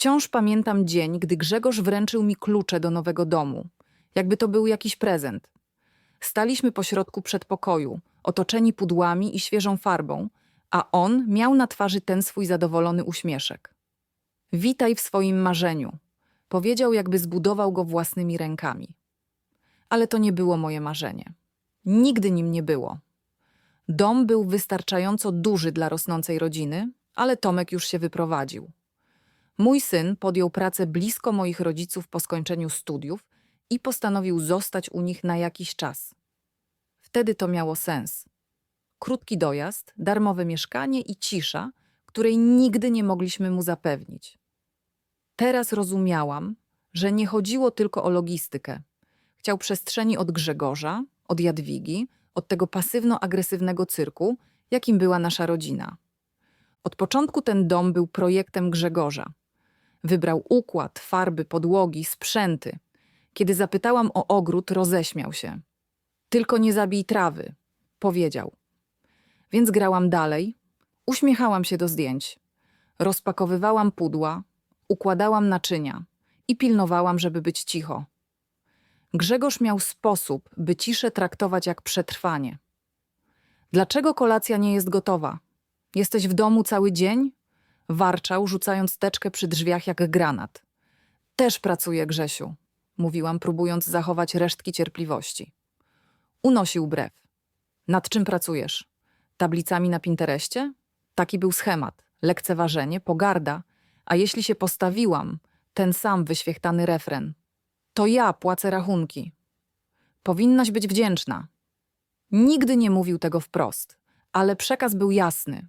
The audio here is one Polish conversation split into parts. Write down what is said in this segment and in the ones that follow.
Wciąż pamiętam dzień, gdy Grzegorz wręczył mi klucze do nowego domu, jakby to był jakiś prezent. Staliśmy pośrodku przedpokoju, otoczeni pudłami i świeżą farbą, a on miał na twarzy ten swój zadowolony uśmieszek. Witaj w swoim marzeniu, powiedział, jakby zbudował go własnymi rękami. Ale to nie było moje marzenie. Nigdy nim nie było. Dom był wystarczająco duży dla rosnącej rodziny, ale Tomek już się wyprowadził. Mój syn podjął pracę blisko moich rodziców po skończeniu studiów i postanowił zostać u nich na jakiś czas. Wtedy to miało sens. Krótki dojazd, darmowe mieszkanie i cisza, której nigdy nie mogliśmy mu zapewnić. Teraz rozumiałam, że nie chodziło tylko o logistykę. Chciał przestrzeni od Grzegorza, od Jadwigi, od tego pasywno-agresywnego cyrku, jakim była nasza rodzina. Od początku ten dom był projektem Grzegorza. Wybrał układ, farby, podłogi, sprzęty. Kiedy zapytałam o ogród, roześmiał się. Tylko nie zabij trawy, powiedział. Więc grałam dalej, uśmiechałam się do zdjęć. Rozpakowywałam pudła, układałam naczynia i pilnowałam, żeby być cicho. Grzegorz miał sposób, by ciszę traktować jak przetrwanie. Dlaczego kolacja nie jest gotowa? Jesteś w domu cały dzień? Warczał, rzucając teczkę przy drzwiach jak granat. Też pracuję, Grzesiu, mówiłam, próbując zachować resztki cierpliwości. Unosił brew. Nad czym pracujesz? Tablicami na Pintereście? Taki był schemat. Lekceważenie, pogarda. A jeśli się postawiłam, ten sam wyświechtany refren. To ja płacę rachunki. Powinnaś być wdzięczna. Nigdy nie mówił tego wprost, ale przekaz był jasny.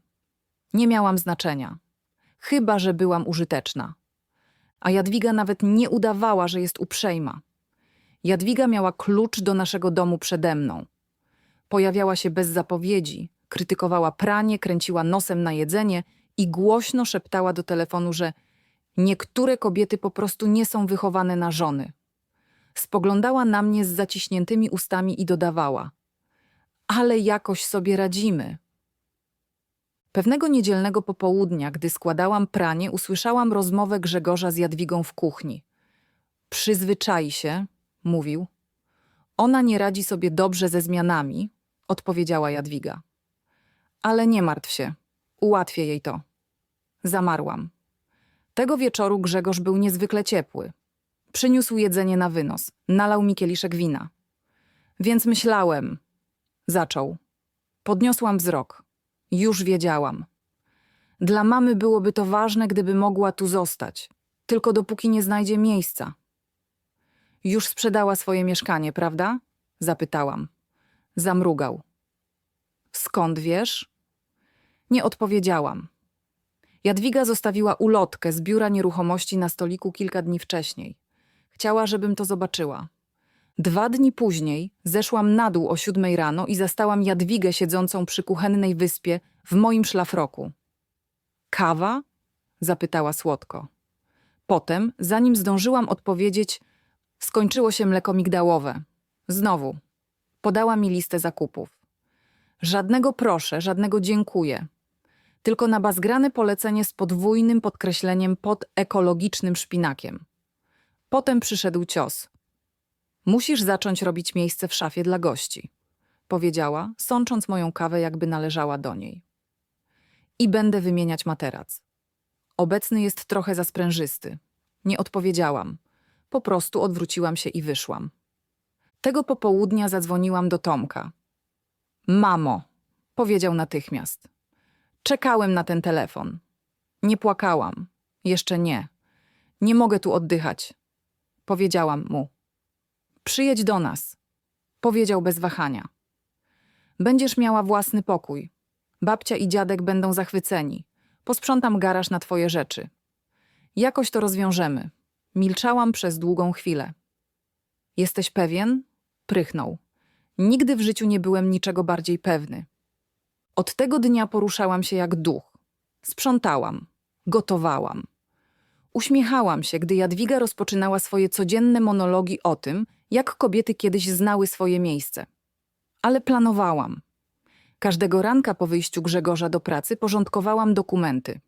Nie miałam znaczenia. Chyba, że byłam użyteczna. A Jadwiga nawet nie udawała, że jest uprzejma. Jadwiga miała klucz do naszego domu przede mną. Pojawiała się bez zapowiedzi, krytykowała pranie, kręciła nosem na jedzenie i głośno szeptała do telefonu, że niektóre kobiety po prostu nie są wychowane na żony. Spoglądała na mnie z zaciśniętymi ustami i dodawała: Ale jakoś sobie radzimy. Pewnego niedzielnego popołudnia, gdy składałam pranie, usłyszałam rozmowę Grzegorza z Jadwigą w kuchni. Przyzwyczai się, mówił. Ona nie radzi sobie dobrze ze zmianami, odpowiedziała Jadwiga. Ale nie martw się, ułatwię jej to. Zamarłam. Tego wieczoru Grzegorz był niezwykle ciepły. Przyniósł jedzenie na wynos, nalał mi kieliszek wina. Więc myślałem. Zaczął. Podniosłam wzrok. Już wiedziałam. Dla mamy byłoby to ważne, gdyby mogła tu zostać, tylko dopóki nie znajdzie miejsca. Już sprzedała swoje mieszkanie, prawda? Zapytałam. Zamrugał. Skąd wiesz? Nie odpowiedziałam. Jadwiga zostawiła ulotkę z biura nieruchomości na stoliku kilka dni wcześniej. Chciała, żebym to zobaczyła. Dwa dni później zeszłam na dół o siódmej rano i zastałam Jadwigę siedzącą przy kuchennej wyspie w moim szlafroku. Kawa? zapytała słodko. Potem, zanim zdążyłam odpowiedzieć, skończyło się mleko migdałowe. Znowu. Podała mi listę zakupów. Żadnego proszę, żadnego dziękuję. Tylko nabazgrane polecenie z podwójnym podkreśleniem pod ekologicznym szpinakiem. Potem przyszedł cios. Musisz zacząć robić miejsce w szafie dla gości, powiedziała, sącząc moją kawę, jakby należała do niej. I będę wymieniać materac. Obecny jest trochę zasprężysty. Nie odpowiedziałam. Po prostu odwróciłam się i wyszłam. Tego popołudnia zadzwoniłam do Tomka. Mamo, powiedział natychmiast. Czekałem na ten telefon. Nie płakałam. Jeszcze nie. Nie mogę tu oddychać. Powiedziałam mu. Przyjedź do nas, powiedział bez wahania. Będziesz miała własny pokój. Babcia i dziadek będą zachwyceni. Posprzątam garaż na twoje rzeczy. Jakoś to rozwiążemy. Milczałam przez długą chwilę. Jesteś pewien? Prychnął. Nigdy w życiu nie byłem niczego bardziej pewny. Od tego dnia poruszałam się jak duch. Sprzątałam, gotowałam. Uśmiechałam się, gdy Jadwiga rozpoczynała swoje codzienne monologi o tym, jak kobiety kiedyś znały swoje miejsce. Ale planowałam. Każdego ranka po wyjściu Grzegorza do pracy porządkowałam dokumenty.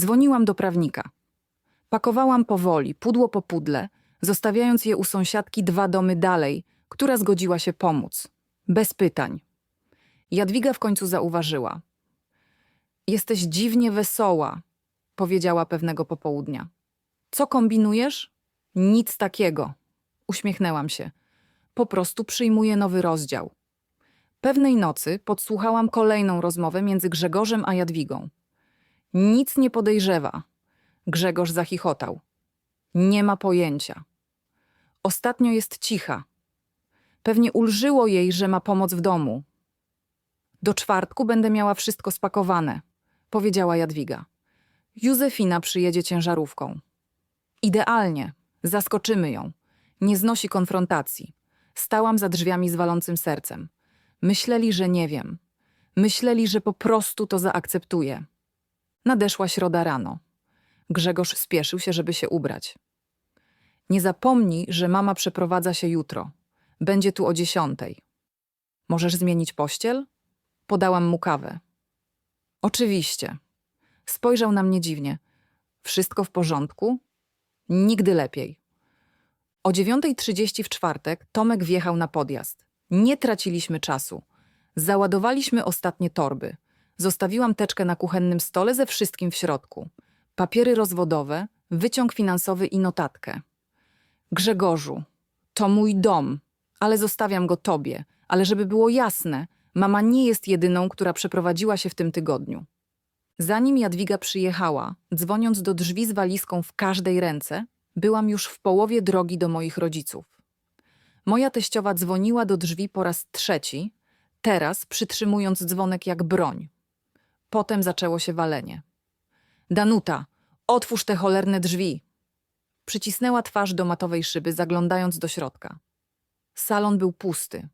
Dzwoniłam do prawnika. Pakowałam powoli, pudło po pudle, zostawiając je u sąsiadki dwa domy dalej, która zgodziła się pomóc. Bez pytań. Jadwiga w końcu zauważyła. Jesteś dziwnie wesoła, powiedziała pewnego popołudnia. Co kombinujesz? Nic takiego. Uśmiechnęłam się. Po prostu przyjmuję nowy rozdział. Pewnej nocy podsłuchałam kolejną rozmowę między Grzegorzem a Jadwigą. Nic nie podejrzewa. Grzegorz zachichotał. Nie ma pojęcia. Ostatnio jest cicha. Pewnie ulżyło jej, że ma pomoc w domu. Do czwartku będę miała wszystko spakowane, powiedziała Jadwiga. Józefina przyjedzie ciężarówką. Idealnie. Zaskoczymy ją. Nie znosi konfrontacji. Stałam za drzwiami z walącym sercem. Myśleli, że nie wiem. Myśleli, że po prostu to zaakceptuję. Nadeszła środa rano. Grzegorz spieszył się, żeby się ubrać. Nie zapomnij, że mama przeprowadza się jutro. Będzie tu o dziesiątej. Możesz zmienić pościel? Podałam mu kawę. Oczywiście. Spojrzał na mnie dziwnie. Wszystko w porządku? Nigdy lepiej. O 9.30 w czwartek Tomek wjechał na podjazd. Nie traciliśmy czasu. Załadowaliśmy ostatnie torby. Zostawiłam teczkę na kuchennym stole ze wszystkim w środku. Papiery rozwodowe, wyciąg finansowy i notatkę. Grzegorzu, to mój dom, ale zostawiam go tobie. Ale żeby było jasne, mama nie jest jedyną, która przeprowadziła się w tym tygodniu. Zanim Jadwiga przyjechała, dzwoniąc do drzwi z walizką w każdej ręce, byłam już w połowie drogi do moich rodziców. Moja teściowa dzwoniła do drzwi po raz trzeci, teraz przytrzymując dzwonek jak broń. Potem zaczęło się walenie. Danuta, otwórz te cholerne drzwi! Przycisnęła twarz do matowej szyby, zaglądając do środka. Salon był pusty,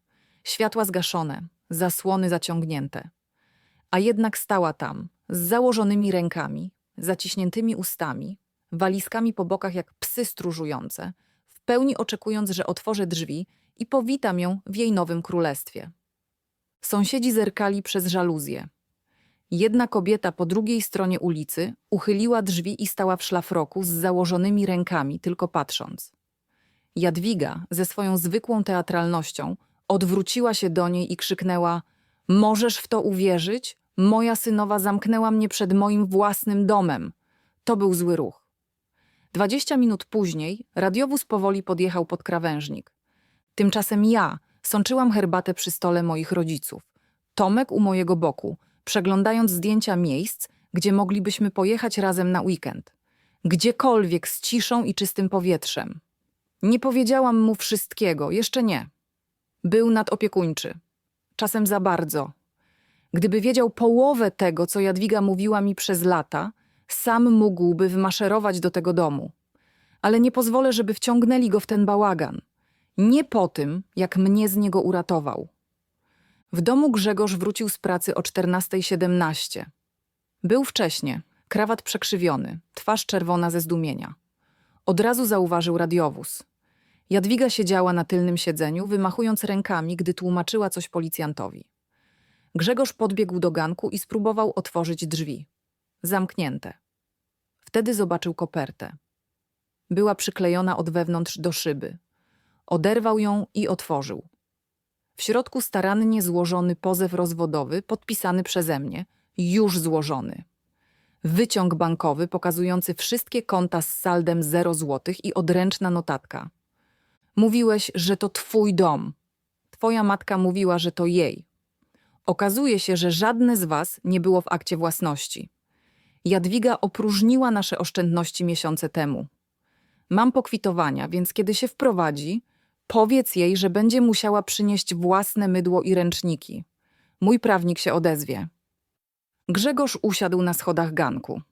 światła zgaszone, zasłony zaciągnięte. A jednak stała tam, z założonymi rękami, zaciśniętymi ustami, walizkami po bokach jak psy stróżujące, w pełni oczekując, że otworzę drzwi i powitam ją w jej nowym królestwie. Sąsiedzi zerkali przez żaluzję. Jedna kobieta po drugiej stronie ulicy uchyliła drzwi i stała w szlafroku z założonymi rękami, tylko patrząc. Jadwiga, ze swoją zwykłą teatralnością, odwróciła się do niej i krzyknęła: Możesz w to uwierzyć? Moja synowa zamknęła mnie przed moim własnym domem. To był zły ruch. Dwadzieścia minut później radiowóz powoli podjechał pod krawężnik. Tymczasem ja sączyłam herbatę przy stole moich rodziców. Tomek u mojego boku, przeglądając zdjęcia miejsc, gdzie moglibyśmy pojechać razem na weekend. Gdziekolwiek z ciszą i czystym powietrzem. Nie powiedziałam mu wszystkiego, jeszcze nie. Był nadopiekuńczy. Czasem za bardzo. Gdyby wiedział połowę tego, co Jadwiga mówiła mi przez lata, sam mógłby wmaszerować do tego domu. Ale nie pozwolę, żeby wciągnęli go w ten bałagan. Nie po tym, jak mnie z niego uratował. W domu Grzegorz wrócił z pracy o 14.17. Był wcześnie, krawat przekrzywiony, twarz czerwona ze zdumienia. Od razu zauważył radiowóz. Jadwiga siedziała na tylnym siedzeniu, wymachując rękami, gdy tłumaczyła coś policjantowi. Grzegorz podbiegł do ganku i spróbował otworzyć drzwi. Zamknięte. Wtedy zobaczył kopertę. Była przyklejona od wewnątrz do szyby. Oderwał ją i otworzył. W środku starannie złożony pozew rozwodowy, podpisany przeze mnie, już złożony. Wyciąg bankowy pokazujący wszystkie konta z saldem 0 złotych i odręczna notatka. Mówiłeś, że to twój dom. Twoja matka mówiła, że to jej. Okazuje się, że żadne z was nie było w akcie własności. Jadwiga opróżniła nasze oszczędności miesiące temu. Mam pokwitowania, więc kiedy się wprowadzi, powiedz jej, że będzie musiała przynieść własne mydło i ręczniki. Mój prawnik się odezwie. Grzegorz usiadł na schodach ganku.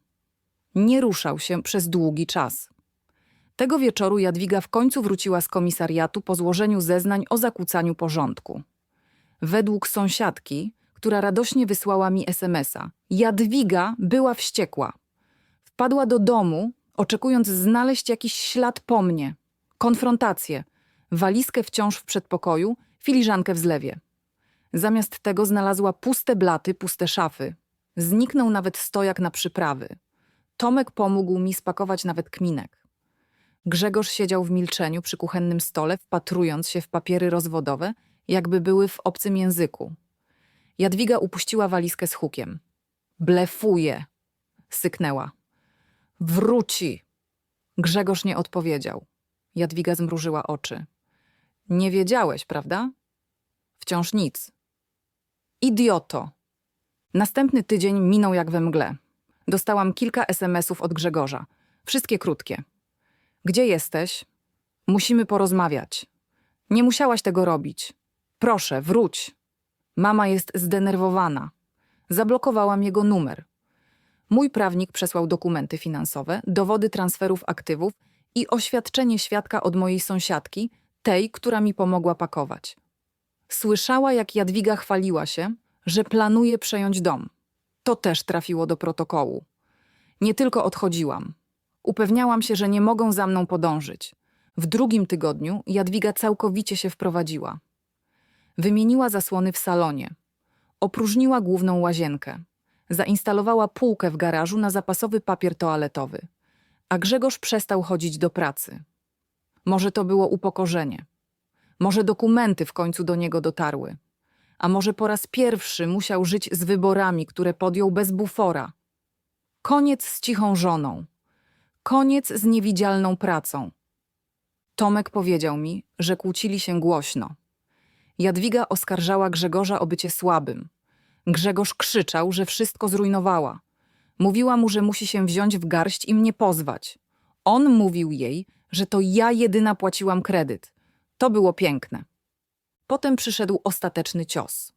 Nie ruszał się przez długi czas. Tego wieczoru Jadwiga w końcu wróciła z komisariatu po złożeniu zeznań o zakłócaniu porządku. Według sąsiadki, która radośnie wysłała mi SMS-a, Jadwiga była wściekła. Wpadła do domu, oczekując znaleźć jakiś ślad po mnie. Konfrontację, walizkę wciąż w przedpokoju, filiżankę w zlewie. Zamiast tego znalazła puste blaty, puste szafy. Zniknął nawet stojak na przyprawy. Tomek pomógł mi spakować nawet kminek. Grzegorz siedział w milczeniu przy kuchennym stole, wpatrując się w papiery rozwodowe, jakby były w obcym języku. Jadwiga upuściła walizkę z hukiem. Blefuje, syknęła. Wróci. Grzegorz nie odpowiedział. Jadwiga zmrużyła oczy. Nie wiedziałeś, prawda? Wciąż nic. Idioto. Następny tydzień minął jak we mgle. Dostałam kilka SMS-ów od Grzegorza. Wszystkie krótkie. Gdzie jesteś? Musimy porozmawiać. Nie musiałaś tego robić. Proszę, wróć. Mama jest zdenerwowana. Zablokowałam jego numer. Mój prawnik przesłał dokumenty finansowe, dowody transferów aktywów i oświadczenie świadka od mojej sąsiadki, tej, która mi pomogła pakować. Słyszała, jak Jadwiga chwaliła się, że planuje przejąć dom. To też trafiło do protokołu. Nie tylko odchodziłam. Upewniałam się, że nie mogą za mną podążyć. W drugim tygodniu Jadwiga całkowicie się wprowadziła. Wymieniła zasłony w salonie. Opróżniła główną łazienkę. Zainstalowała półkę w garażu na zapasowy papier toaletowy. A Grzegorz przestał chodzić do pracy. Może to było upokorzenie. Może dokumenty w końcu do niego dotarły. A może po raz pierwszy musiał żyć z wyborami, które podjął bez bufora. Koniec z cichą żoną. Koniec z niewidzialną pracą. Tomek powiedział mi, że kłócili się głośno. Jadwiga oskarżała Grzegorza o bycie słabym. Grzegorz krzyczał, że wszystko zrujnowała. Mówiła mu, że musi się wziąć w garść i mnie pozwać. On mówił jej, że to ja jedyna płaciłam kredyt. To było piękne. Potem przyszedł ostateczny cios.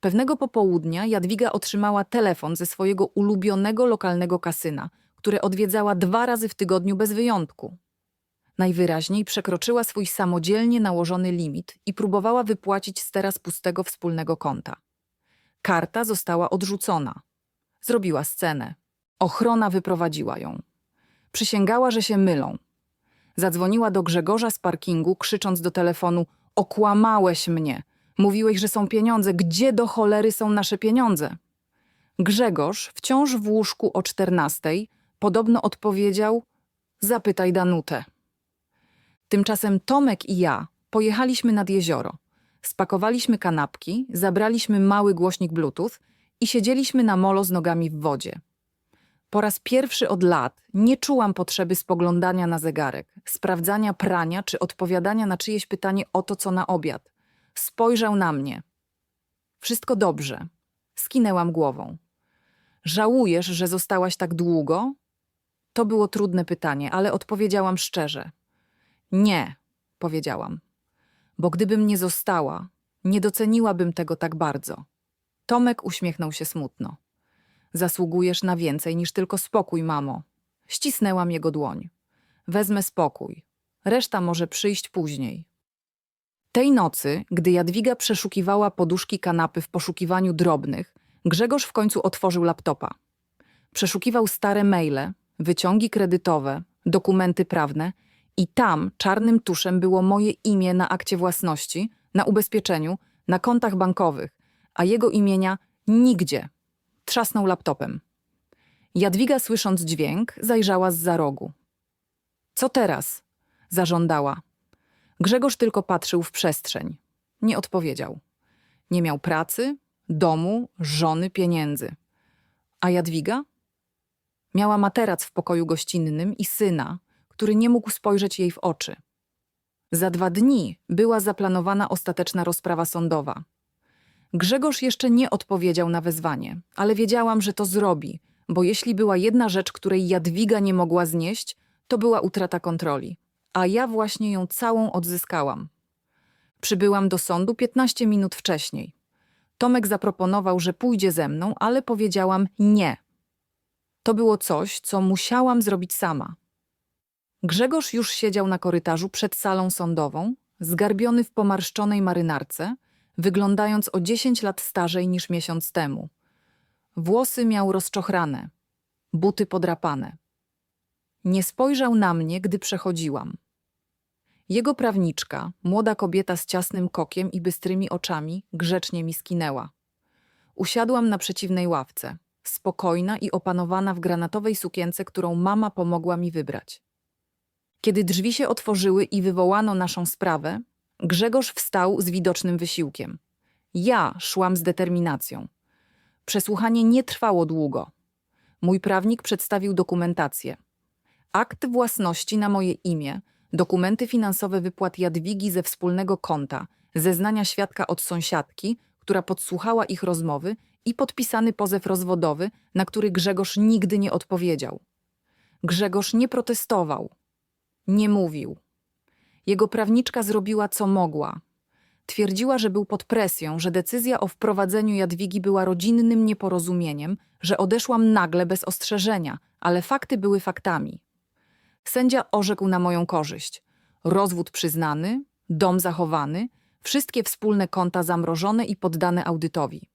Pewnego popołudnia Jadwiga otrzymała telefon ze swojego ulubionego lokalnego kasyna, które odwiedzała dwa razy w tygodniu bez wyjątku. Najwyraźniej przekroczyła swój samodzielnie nałożony limit i próbowała wypłacić z teraz pustego wspólnego konta. Karta została odrzucona. Zrobiła scenę. Ochrona wyprowadziła ją. Przysięgała, że się mylą. Zadzwoniła do Grzegorza z parkingu, krzycząc do telefonu: Okłamałeś mnie. Mówiłeś, że są pieniądze. Gdzie do cholery są nasze pieniądze? Grzegorz, wciąż w łóżku o czternastej, podobno odpowiedział: Zapytaj Danutę. Tymczasem Tomek i ja pojechaliśmy nad jezioro. Spakowaliśmy kanapki, zabraliśmy mały głośnik Bluetooth i siedzieliśmy na molo z nogami w wodzie. Po raz pierwszy od lat nie czułam potrzeby spoglądania na zegarek, sprawdzania prania czy odpowiadania na czyjeś pytanie o to, co na obiad. Spojrzał na mnie. Wszystko dobrze. Skinęłam głową. Żałujesz, że zostałaś tak długo? To było trudne pytanie, ale odpowiedziałam szczerze. Nie, powiedziałam. Bo gdybym nie została, nie doceniłabym tego tak bardzo. Tomek uśmiechnął się smutno. Zasługujesz na więcej niż tylko spokój, mamo. Ścisnęłam jego dłoń. Wezmę spokój. Reszta może przyjść później. Tej nocy, gdy Jadwiga przeszukiwała poduszki kanapy w poszukiwaniu drobnych, Grzegorz w końcu otworzył laptopa. Przeszukiwał stare maile, wyciągi kredytowe, dokumenty prawne i tam czarnym tuszem było moje imię na akcie własności, na ubezpieczeniu, na kontach bankowych, a jego imienia nigdzie. Trzasnął laptopem. Jadwiga, słysząc dźwięk, zajrzała z za rogu. Co teraz? zażądała. Grzegorz tylko patrzył w przestrzeń. Nie odpowiedział. Nie miał pracy, domu, żony, pieniędzy. A Jadwiga? Miała materac w pokoju gościnnym i syna, który nie mógł spojrzeć jej w oczy. Za dwa dni była zaplanowana ostateczna rozprawa sądowa. Grzegorz jeszcze nie odpowiedział na wezwanie, ale wiedziałam, że to zrobi, bo jeśli była jedna rzecz, której Jadwiga nie mogła znieść, to była utrata kontroli. A ja właśnie ją całą odzyskałam. Przybyłam do sądu 15 minut wcześniej. Tomek zaproponował, że pójdzie ze mną, ale powiedziałam nie. To było coś, co musiałam zrobić sama. Grzegorz już siedział na korytarzu przed salą sądową, zgarbiony w pomarszczonej marynarce, wyglądając o 10 lat starzej niż miesiąc temu. Włosy miał rozczochrane, buty podrapane. Nie spojrzał na mnie, gdy przechodziłam. Jego prawniczka, młoda kobieta z ciasnym kokiem i bystrymi oczami, grzecznie mi skinęła. Usiadłam na przeciwnej ławce. spokojna i opanowana w granatowej sukience, którą mama pomogła mi wybrać. Kiedy drzwi się otworzyły i wywołano naszą sprawę, Grzegorz wstał z widocznym wysiłkiem. Ja szłam z determinacją. Przesłuchanie nie trwało długo. Mój prawnik przedstawił dokumentację. Akt własności na moje imię, dokumenty finansowe wypłat Jadwigi ze wspólnego konta, zeznania świadka od sąsiadki, która podsłuchała ich rozmowy i podpisany pozew rozwodowy, na który Grzegorz nigdy nie odpowiedział. Grzegorz nie protestował, nie mówił. Jego prawniczka zrobiła co mogła. Twierdziła, że był pod presją, że decyzja o wprowadzeniu Jadwigi była rodzinnym nieporozumieniem, że odeszłam nagle bez ostrzeżenia, ale fakty były faktami. Sędzia orzekł na moją korzyść. Rozwód przyznany, dom zachowany, wszystkie wspólne konta zamrożone i poddane audytowi.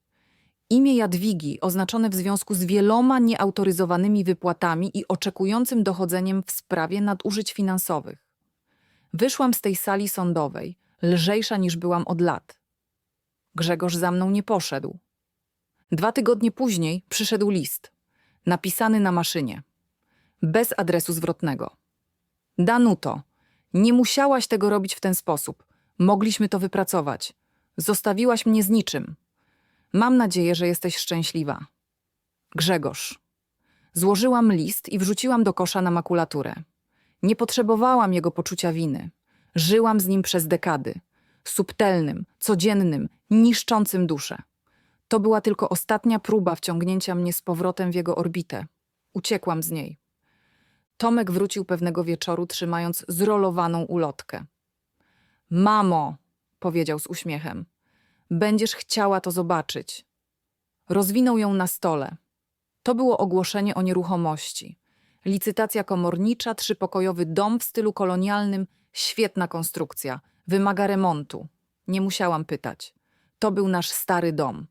Imię Jadwigi oznaczone w związku z wieloma nieautoryzowanymi wypłatami i oczekującym dochodzeniem w sprawie nadużyć finansowych. Wyszłam z tej sali sądowej, lżejsza niż byłam od lat. Grzegorz za mną nie poszedł. Dwa tygodnie później przyszedł list, napisany na maszynie, bez adresu zwrotnego. Danuto, nie musiałaś tego robić w ten sposób. Mogliśmy to wypracować. Zostawiłaś mnie z niczym. Mam nadzieję, że jesteś szczęśliwa. Grzegorz. Złożyłam list i wrzuciłam do kosza na makulaturę. Nie potrzebowałam jego poczucia winy. Żyłam z nim przez dekady. Subtelnym, codziennym, niszczącym duszę. To była tylko ostatnia próba wciągnięcia mnie z powrotem w jego orbitę. Uciekłam z niej. Tomek wrócił pewnego wieczoru, trzymając zrolowaną ulotkę. Mamo, powiedział z uśmiechem, będziesz chciała to zobaczyć. Rozwinął ją na stole. To było ogłoszenie o nieruchomości. Licytacja komornicza, trzypokojowy dom w stylu kolonialnym, świetna konstrukcja, wymaga remontu. Nie musiałam pytać. To był nasz stary dom.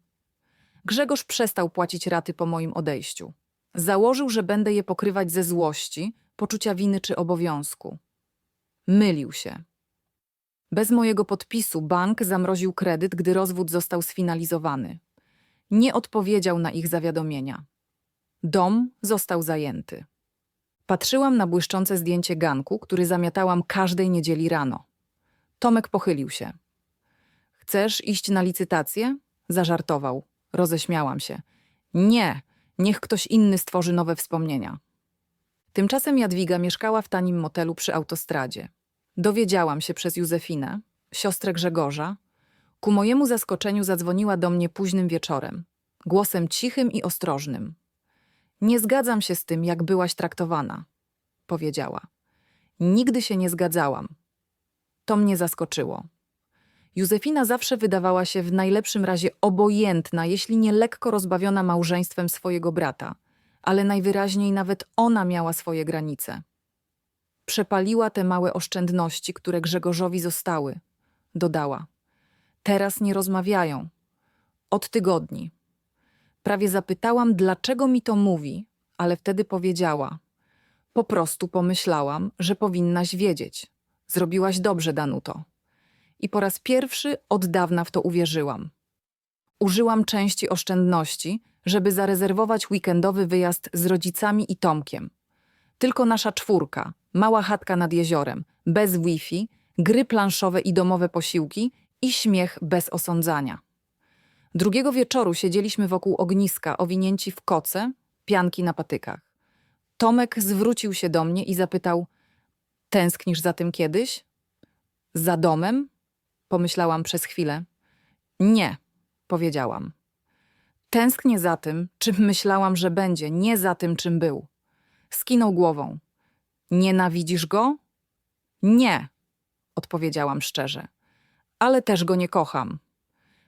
Grzegorz przestał płacić raty po moim odejściu. Założył, że będę je pokrywać ze złości, poczucia winy czy obowiązku. Mylił się. Bez mojego podpisu bank zamroził kredyt, gdy rozwód został sfinalizowany. Nie odpowiedział na ich zawiadomienia. Dom został zajęty. Patrzyłam na błyszczące zdjęcie ganku, który zamiatałam każdej niedzieli rano. Tomek pochylił się. Chcesz iść na licytację? Zażartował. Roześmiałam się. Nie, niech ktoś inny stworzy nowe wspomnienia. Tymczasem Jadwiga mieszkała w tanim motelu przy autostradzie. Dowiedziałam się przez Józefinę, siostrę Grzegorza. Ku mojemu zaskoczeniu zadzwoniła do mnie późnym wieczorem, głosem cichym i ostrożnym. Nie zgadzam się z tym, jak byłaś traktowana, powiedziała. Nigdy się nie zgadzałam. To mnie zaskoczyło. Józefina zawsze wydawała się w najlepszym razie obojętna, jeśli nie lekko rozbawiona małżeństwem swojego brata, ale najwyraźniej nawet ona miała swoje granice. Przepaliła te małe oszczędności, które Grzegorzowi zostały. Dodała. Teraz nie rozmawiają. Od tygodni. Prawie zapytałam, dlaczego mi to mówi, ale wtedy powiedziała. Po prostu pomyślałam, że powinnaś wiedzieć. Zrobiłaś dobrze, Danuto. I po raz pierwszy od dawna w to uwierzyłam. Użyłam części oszczędności, żeby zarezerwować weekendowy wyjazd z rodzicami i Tomkiem. Tylko nasza czwórka, mała chatka nad jeziorem, bez Wi-Fi, gry planszowe i domowe posiłki i śmiech bez osądzania. Drugiego wieczoru siedzieliśmy wokół ogniska, owinięci w koce, pianki na patykach. Tomek zwrócił się do mnie i zapytał: Tęsknisz za tym kiedyś? Za domem? Pomyślałam przez chwilę. Nie, powiedziałam. Tęsknię za tym, czym myślałam, że będzie, nie za tym, czym był. Skinął głową. Nienawidzisz go? Nie, odpowiedziałam szczerze. Ale też go nie kocham.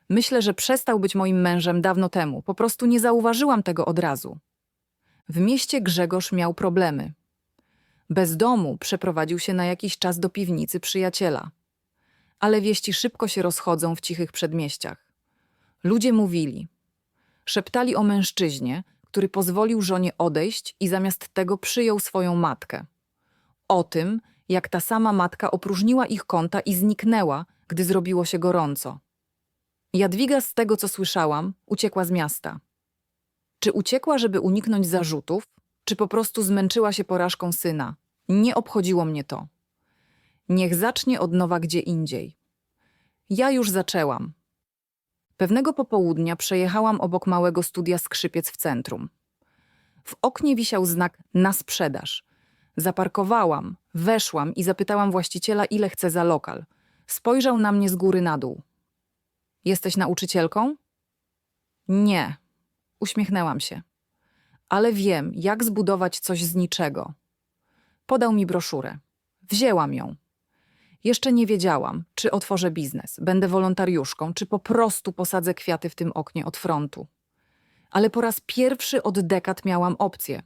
Myślę, że przestał być moim mężem dawno temu. Po prostu nie zauważyłam tego od razu. W mieście Grzegorz miał problemy. Bez domu przeprowadził się na jakiś czas do piwnicy przyjaciela. Ale wieści szybko się rozchodzą w cichych przedmieściach. Ludzie mówili. Szeptali o mężczyźnie, który pozwolił żonie odejść i zamiast tego przyjął swoją matkę. O tym, jak ta sama matka opróżniła ich konta i zniknęła, gdy zrobiło się gorąco. Jadwiga, z tego co słyszałam, uciekła z miasta. Czy uciekła, żeby uniknąć zarzutów, czy po prostu zmęczyła się porażką syna? Nie obchodziło mnie to. Niech zacznie od nowa gdzie indziej. Ja już zaczęłam. Pewnego popołudnia przejechałam obok małego studia skrzypiec w centrum. W oknie wisiał znak na sprzedaż. Zaparkowałam, weszłam i zapytałam właściciela, ile chce za lokal. Spojrzał na mnie z góry na dół. Jesteś nauczycielką? Nie. Uśmiechnęłam się. Ale wiem, jak zbudować coś z niczego. Podał mi broszurę. Wzięłam ją. Jeszcze nie wiedziałam, czy otworzę biznes, będę wolontariuszką, czy po prostu posadzę kwiaty w tym oknie od frontu. Ale po raz pierwszy od dekad miałam opcję.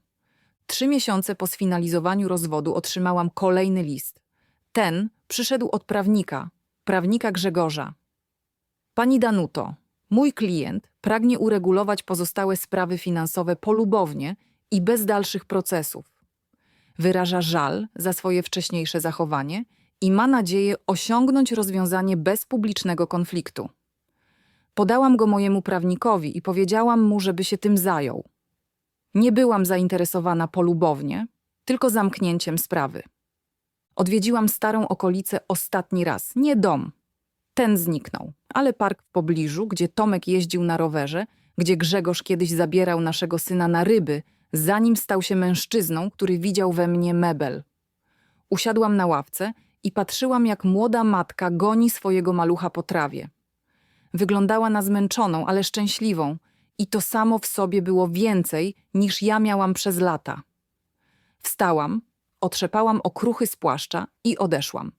Trzy miesiące po sfinalizowaniu rozwodu otrzymałam kolejny list. Ten przyszedł od prawnika, prawnika Grzegorza. Pani Danuto, mój klient pragnie uregulować pozostałe sprawy finansowe polubownie i bez dalszych procesów. Wyraża żal za swoje wcześniejsze zachowanie i ma nadzieję osiągnąć rozwiązanie bez publicznego konfliktu. Podałam go mojemu prawnikowi i powiedziałam mu, żeby się tym zajął. Nie byłam zainteresowana polubownie, tylko zamknięciem sprawy. Odwiedziłam starą okolicę ostatni raz, nie dom. Ten zniknął, ale park w pobliżu, gdzie Tomek jeździł na rowerze, gdzie Grzegorz kiedyś zabierał naszego syna na ryby, zanim stał się mężczyzną, który widział we mnie mebel. Usiadłam na ławce i patrzyłam, jak młoda matka goni swojego malucha po trawie. Wyglądała na zmęczoną, ale szczęśliwą, i to samo w sobie było więcej niż ja miałam przez lata. Wstałam, otrzepałam okruchy z płaszcza i odeszłam.